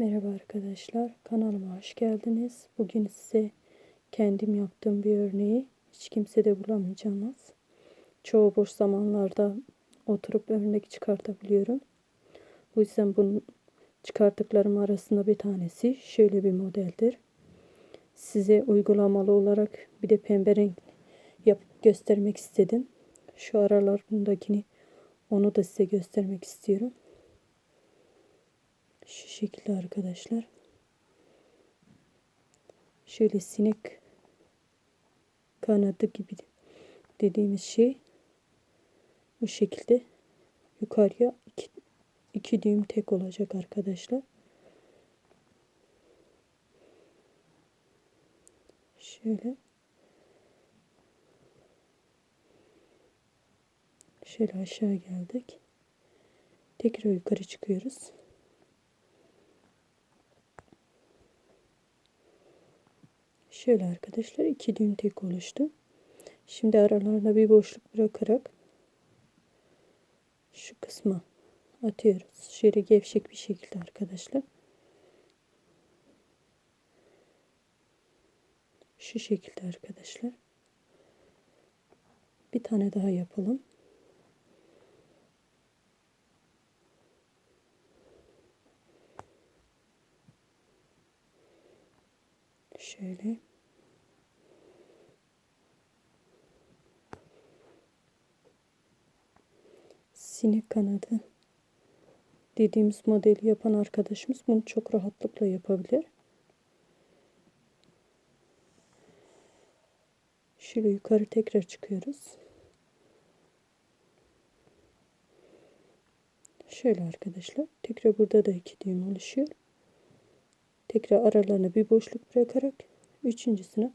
Merhaba arkadaşlar, kanalıma hoş geldiniz. Bugün size kendim yaptığım bir örneği hiç kimse de bulamayacağınız. Çoğu boş zamanlarda oturup örnek çıkartabiliyorum. Bu yüzden bunun çıkarttıklarım arasında bir tanesi şöyle bir modeldir. Size uygulamalı olarak bir de pembe renk yapıp göstermek istedim. Şu aralarındakini onu da size göstermek istiyorum. Şu şekilde arkadaşlar. Şöyle sinek kanadı gibi dediğimiz şey bu şekilde yukarıya iki, iki düğüm tek olacak arkadaşlar. Şöyle şöyle aşağı geldik. Tekrar yukarı çıkıyoruz. Şöyle arkadaşlar iki düğüm tek oluştu. Şimdi aralarına bir boşluk bırakarak şu kısma atıyoruz. Şöyle gevşek bir şekilde arkadaşlar. Şu şekilde arkadaşlar. Bir tane daha yapalım. Şöyle. Sinek kanadı dediğimiz modeli yapan arkadaşımız bunu çok rahatlıkla yapabilir. Şöyle yukarı tekrar çıkıyoruz. Şöyle arkadaşlar. Tekrar burada da iki düğüm oluşuyor. Tekrar aralarına bir boşluk bırakarak üçüncüsünü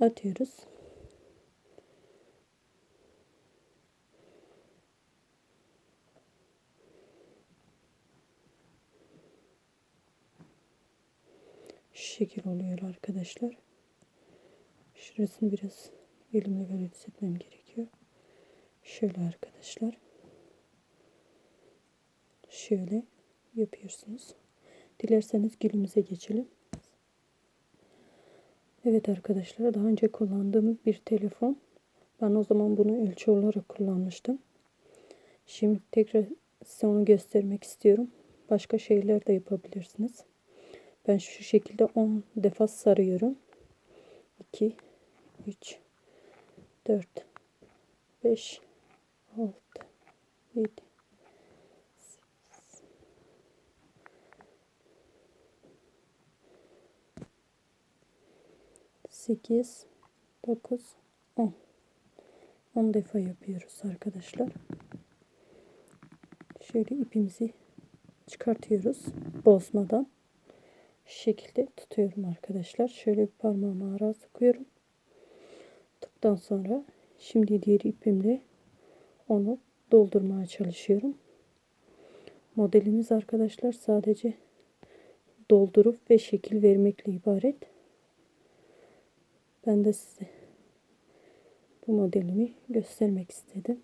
atıyoruz. Şekil oluyor arkadaşlar. Şurasını biraz elimle böyle düzeltmem gerekiyor. Şöyle arkadaşlar. Şöyle yapıyorsunuz. Dilerseniz gülümüze geçelim. Evet arkadaşlar daha önce kullandığım bir telefon. Ben o zaman bunu ölçü olarak kullanmıştım. Şimdi tekrar size onu göstermek istiyorum. Başka şeyler de yapabilirsiniz. Ben şu şekilde 10 defa sarıyorum. 2 3 4 5 6 7 8 9 10 10 defa yapıyoruz arkadaşlar. Şöyle ipimizi çıkartıyoruz bozmadan. Şu şekilde tutuyorum arkadaşlar. Şöyle bir parmağımı ara sıkıyorum. Tuttuktan sonra şimdi diğer ipimle onu doldurmaya çalışıyorum. Modelimiz arkadaşlar sadece doldurup ve şekil vermekle ibaret. Ben de size bu modelimi göstermek istedim.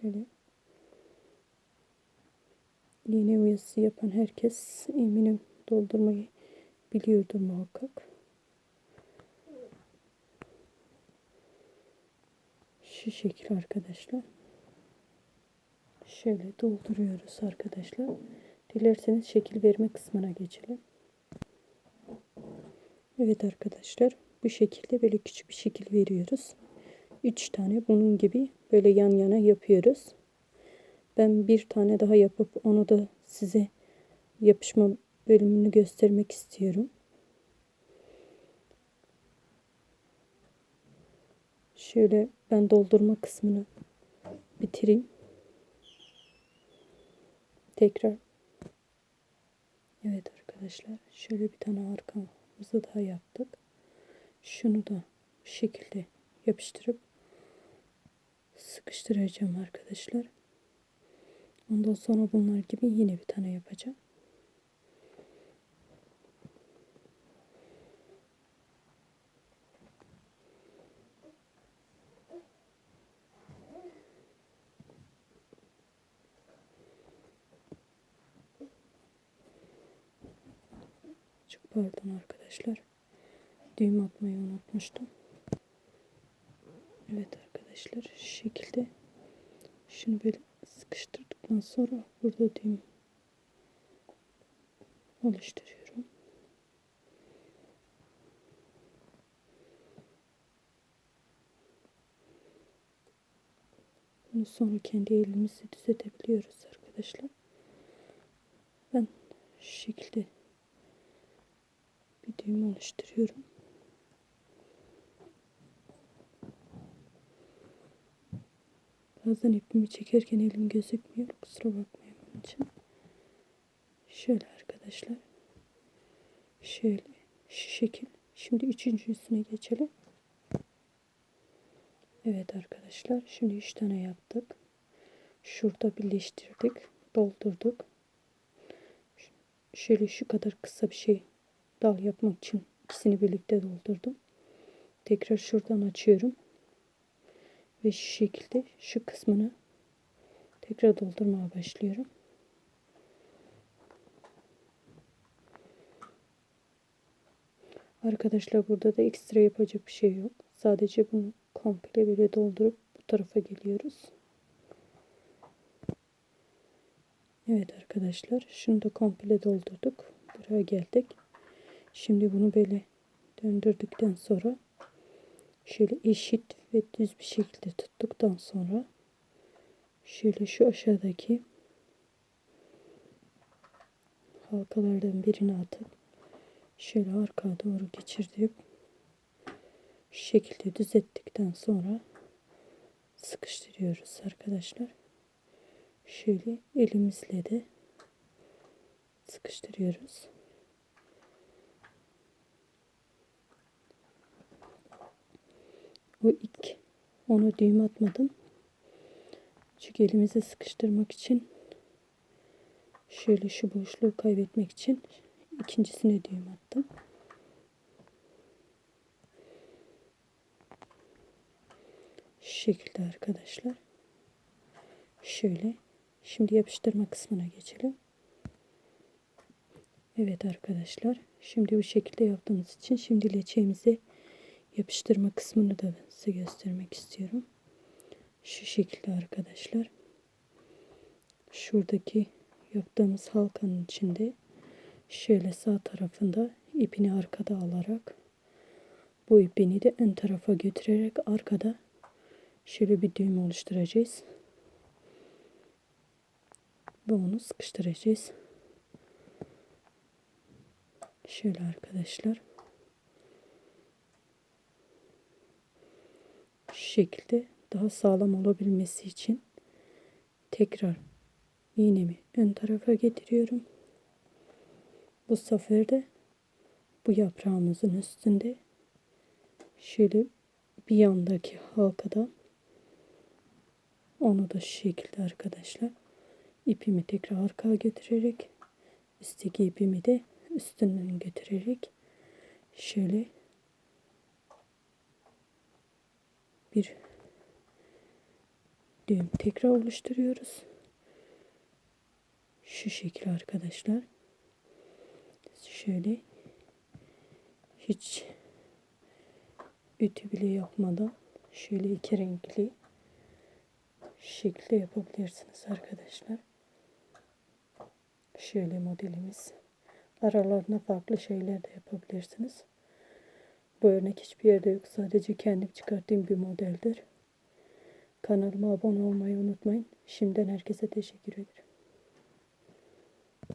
Şöyle iğne uyası yapan herkes eminim doldurmayı biliyordur muhakkak. Şu şekil arkadaşlar. Şöyle dolduruyoruz arkadaşlar. Dilerseniz şekil verme kısmına geçelim. Evet arkadaşlar bu şekilde böyle küçük bir şekil veriyoruz. 3 tane bunun gibi böyle yan yana yapıyoruz. Ben bir tane daha yapıp onu da size yapışma bölümünü göstermek istiyorum. Şöyle ben doldurma kısmını bitireyim. Tekrar. Evet arkadaşlar. Şöyle bir tane arkamızı daha yaptık. Şunu da bu şekilde yapıştırıp sıkıştıracağım arkadaşlar. Ondan sonra bunlar gibi yine bir tane yapacağım. Çok pardon arkadaşlar. Düğüm atmayı unutmuştum. Evet arkadaşlar şu şekilde şunu böyle sıkıştırdıktan sonra burada düğüm oluşturuyorum. Bunu sonra kendi elimizle düzeltebiliyoruz arkadaşlar. Ben şu şekilde bir düğüm oluşturuyorum. Bazen ipimi çekerken elim gözükmüyor. Kusura bakmayın onun için. Şöyle arkadaşlar. Şöyle. Şu şekil. Şimdi üçüncüsüne geçelim. Evet arkadaşlar. Şimdi üç tane yaptık. Şurada birleştirdik. Doldurduk. Şöyle şu kadar kısa bir şey dal yapmak için ikisini birlikte doldurdum. Tekrar şuradan açıyorum. Ve şu şekilde şu kısmını tekrar doldurmaya başlıyorum. Arkadaşlar burada da ekstra yapacak bir şey yok. Sadece bunu komple böyle doldurup bu tarafa geliyoruz. Evet arkadaşlar şunu da komple doldurduk. Buraya geldik. Şimdi bunu böyle döndürdükten sonra şöyle eşit ve düz bir şekilde tuttuktan sonra şöyle şu aşağıdaki halkalardan birini atıp şöyle arkaya doğru geçirdik. Şu şekilde düzelttikten sonra sıkıştırıyoruz arkadaşlar. Şöyle elimizle de sıkıştırıyoruz. Bu ilk onu düğüm atmadım. Çünkü elimize sıkıştırmak için şöyle şu boşluğu kaybetmek için ikincisine düğüm attım. Şu şekilde arkadaşlar. Şöyle. Şimdi yapıştırma kısmına geçelim. Evet arkadaşlar. Şimdi bu şekilde yaptığımız için şimdi leçeğimize yapıştırma kısmını da size göstermek istiyorum. Şu şekilde arkadaşlar. Şuradaki yaptığımız halkanın içinde şöyle sağ tarafında ipini arkada alarak bu ipini de ön tarafa götürerek arkada şöyle bir düğüm oluşturacağız. Ve onu sıkıştıracağız. Şöyle arkadaşlar. Şekilde daha sağlam olabilmesi için tekrar iğnemi ön tarafa getiriyorum. Bu sefer de bu yaprağımızın üstünde şöyle bir yandaki halkadan onu da şu şekilde arkadaşlar ipimi tekrar arkaya götürerek üstteki ipimi de üstünden götürerek şöyle bir düğüm tekrar oluşturuyoruz. Şu şekil arkadaşlar. Şöyle hiç ütü bile yapmadan şöyle iki renkli şekilde yapabilirsiniz arkadaşlar. Şöyle modelimiz. Aralarına farklı şeyler de yapabilirsiniz. Bu örnek hiçbir yerde yok. Sadece kendim çıkarttığım bir modeldir. Kanalıma abone olmayı unutmayın. Şimdiden herkese teşekkür ederim.